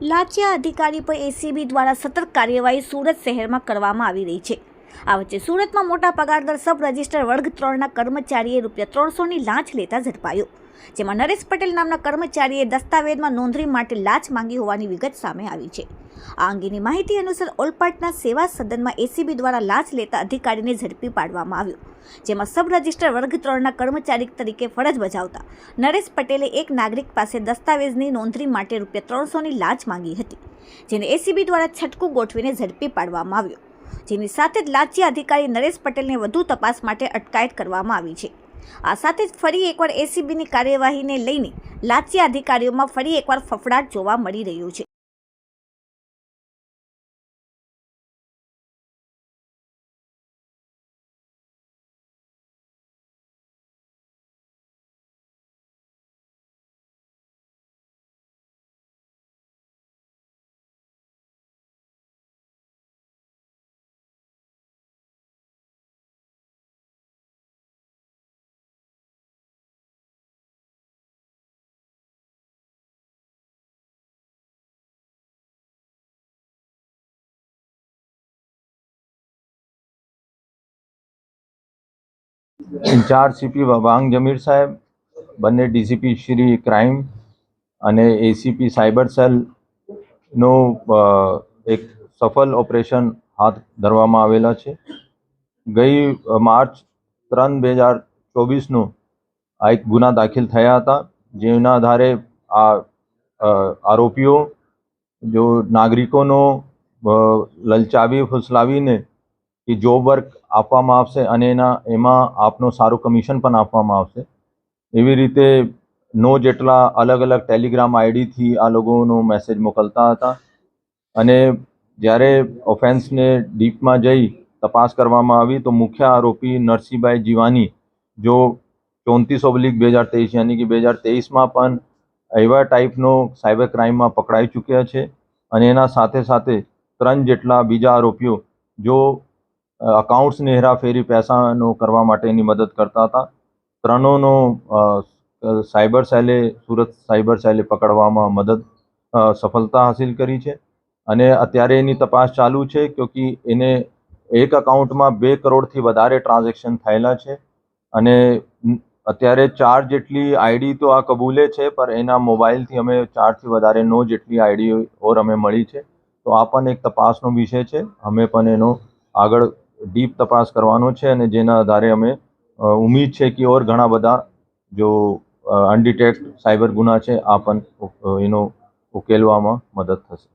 લાંચિયા અધિકારી પર એસીબી દ્વારા સતત કાર્યવાહી સુરત શહેરમાં કરવામાં આવી રહી છે. આ વચ્ચે સુરતમાં મોટા પગારદાર સબ રજિસ્ટર વર્ગ ત્રણના કર્મચારીએ રૂપિયા ત્રણસોની લાંચ લેતા ઝડપાયો. જેમાં નરેશ પટેલ નામના કર્મચારીએ દસ્તાવેજમાં નોંધણી માટે લાંચ માંગી હોવાની વિગત સામે આવી છે. આ અંગેની માહિતી અનુસાર ઓલપાટના સેવા સદનમાં એસીબી દ્વારા લાંચ લેતા અધિકારીને ઝડપી પાડવામાં આવ્યો, જેમાં સબ રજિસ્ટર વર્ગ ત્રણના કર્મચારી તરીકે ફરજ બજાવતા નરેશ પટેલે એક નાગરિક પાસે દસ્તાવેજની નોંધણી માટે રૂપિયા ત્રણસોની લાંચ માંગી હતી, જેને એસીબી દ્વારા છટકું ગોઠવીને ઝડપી પાડવામાં આવ્યો. જેની સાથે જ લાંચી અધિકારી નરેશ પટેલને વધુ તપાસ માટે અટકાયત કરવામાં આવી છે. આ સાથે જ ફરી એકવાર એસીબીની કાર્યવાહીને લઈને લાચી અધિકારીઓમાં ફરી એકવાર ફફડાટ જોવા મળી રહ્યો છે. ઇન્ચાર્જ સીપી વાંગ જમીર સાહેબ, બંને ડીસીપી શ્રી ક્રાઇમ અને એસીપી સાયબર સેલનો એક સફળ ઓપરેશન હાથ ધરવામાં આવેલા છે. ગઈ માર્ચ ત્રણ બે હજાર ચોવીસનું આ એક ગુના દાખલ થયા હતા, જેના આધારે આ આરોપીઓ, જો નાગરિકોનો લલચાવી, ફુસલાવીને કે જોબ વર્ક આપવામાં આવશે અને એના, એમાં આપનો સારું કમિશન પણ આપવામાં આવશે. એવી રીતે નો જેટલા અલગ અલગ ટેલિગ્રામ આઈડીથી આ લોકોનો મેસેજ મોકલતા હતા. અને જ્યારે ઓફેન્સને ડીપમાં જઈ તપાસ કરવામાં આવી, તો મુખ્ય આરોપી નરસિંહભાઈ જીવાની, જો ચોત્રીસ ઓબ્લિક બે હજાર તેવીસ યાની કે બે હજાર તેવીસમાં પણ એવા ટાઈપનો સાયબર ક્રાઇમમાં પકડાઈ ચૂક્યા છે. અને એના સાથે સાથે ત્રણ જેટલા બીજા આરોપીઓ, જો અકાઉન્ટ્સની હેરાફેરી પૈસાનો કરવા માટેની મદદ કરતા હતા. ત્રણોનો સાયબર સેલે, સુરત સાયબર સેલે પકડવામાં મદદ સફળતા હાસિલ કરી છે. અને અત્યારે એની તપાસ ચાલુ છે કે એને એક અકાઉન્ટમાં બે કરોડથી વધારે ટ્રાન્ઝેક્શન થયેલા છે. અને અત્યારે ચાર જેટલી આઈડી તો આ કબૂલે છે પણ એના મોબાઈલથી અમે ચારથી વધારે નો જેટલી આઈડી ઓર અમે મળી છે. તો આ પણ એક તપાસનો વિષય છે. અમે પણ એનો આગળ ડીપ તપાસ કરવાનો છે અને જેના આધારે અમે ઉમ્મીદ છે કે ઓર ઘણા બધા જો અનડિટેક્ટ સાયબર ગુના છે, આ પણ એનો ઉકેલવામાં મદદ થશે.